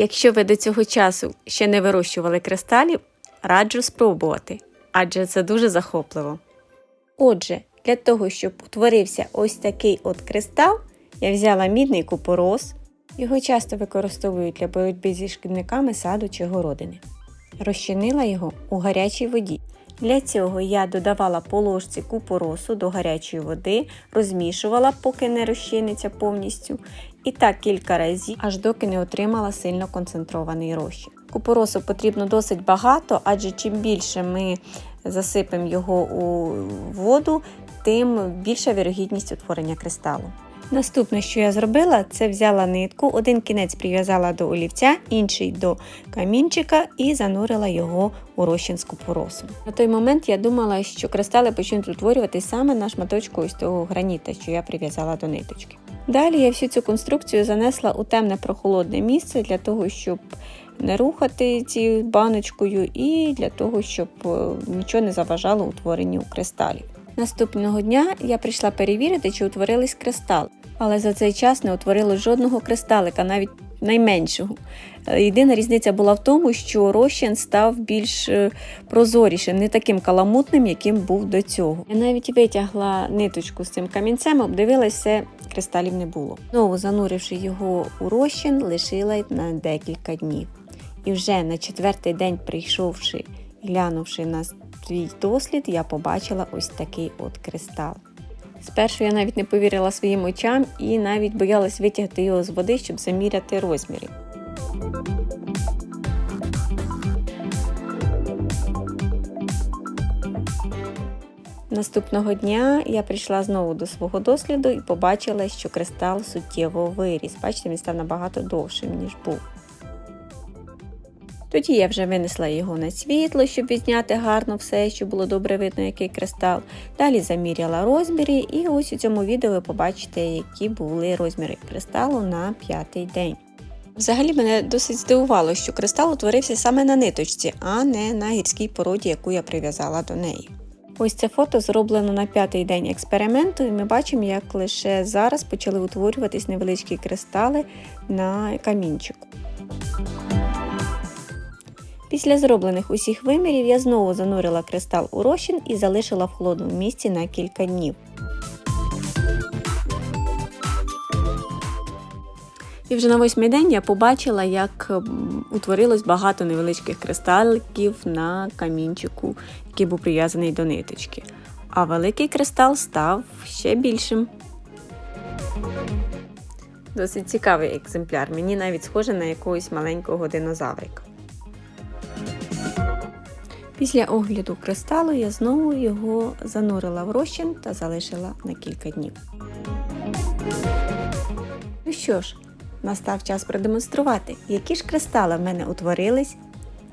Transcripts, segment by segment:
Якщо ви до цього часу ще не вирощували кристалів, раджу спробувати, адже це дуже захопливо. Отже, для того, щоб утворився ось такий от кристал, я взяла мідний купорос. Його часто використовують для боротьби зі шкідниками саду чи городини. Розчинила його у гарячій воді. Для цього я додавала по ложці купоросу до гарячої води, розмішувала, поки не розчиниться повністю, і так кілька разів, аж доки не отримала сильно концентрований розчин. Купоросу потрібно досить багато, адже чим більше ми засипемо його у воду, тим більша вірогідність утворення кристалу. Наступне, що я зробила, це взяла нитку, один кінець прив'язала до олівця, інший до камінчика і занурила його у розчин з купоросом. На той момент я думала, що кристали почнуть утворюватись саме на шматочку ось того граніта, що я прив'язала до ниточки. Далі я всю цю конструкцію занесла у темне прохолодне місце для того, щоб не рухати цією баночкою, і для того, щоб е, нічого не заважало утворенню кристалів. Наступного дня я прийшла перевірити, чи утворились кристали, але за цей час не утворилось жодного кристалика, навіть найменшого. Е, Єдина різниця була в тому, що розчин став більш е, прозорішим, не таким каламутним, яким був до цього. Я навіть витягла ниточку з цим камінцем, обдивилась все, кристалів не було. Знову зануривши його у розчин, лишила на декілька днів. І вже на четвертий день, прийшовши глянувши на свій дослід, я побачила ось такий от кристал. Спершу я навіть не повірила своїм очам і навіть боялась витягти його з води, щоб заміряти розміри. Наступного дня я прийшла знову до свого досліду і побачила, що кристал суттєво виріс. Бачите, він став набагато довшим, ніж був. Тоді я вже винесла його на світло, щоб відзняти гарно все, щоб було добре видно, який кристал. Далі заміряла розміри, і ось у цьому відео ви побачите, які були розміри кристалу на п'ятий день. Взагалі мене досить здивувало, що кристал утворився саме на ниточці, а не на гірській породі, яку я прив'язала до неї. Ось це фото зроблено на п'ятий день експерименту, і ми бачимо, як лише зараз почали утворюватись невеличкі кристали на камінчику. Після зроблених усіх вимірів я знову занурила кристал у розчин і залишила в холодному місці на кілька днів. І вже на восьмий день я побачила, як утворилось багато невеличких кристаликів на камінчику, який був прив'язаний до ниточки. А великий кристал став ще більшим. Досить цікавий екземпляр. Мені навіть схоже на якогось маленького динозаврика. Після огляду кристалу я знову його занурила в розчин та залишила на кілька днів. Ну що ж, настав час продемонструвати, які ж кристали в мене утворились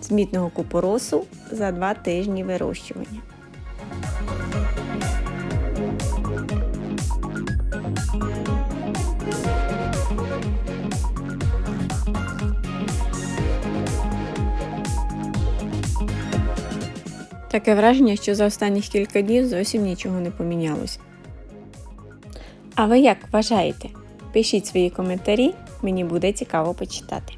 з мідного купоросу за два тижні вирощування. Таке враження, що за останніх кілька днів зовсім нічого не помінялося. А ви як вважаєте? Пишіть свої коментарі, мені буде цікаво почитати.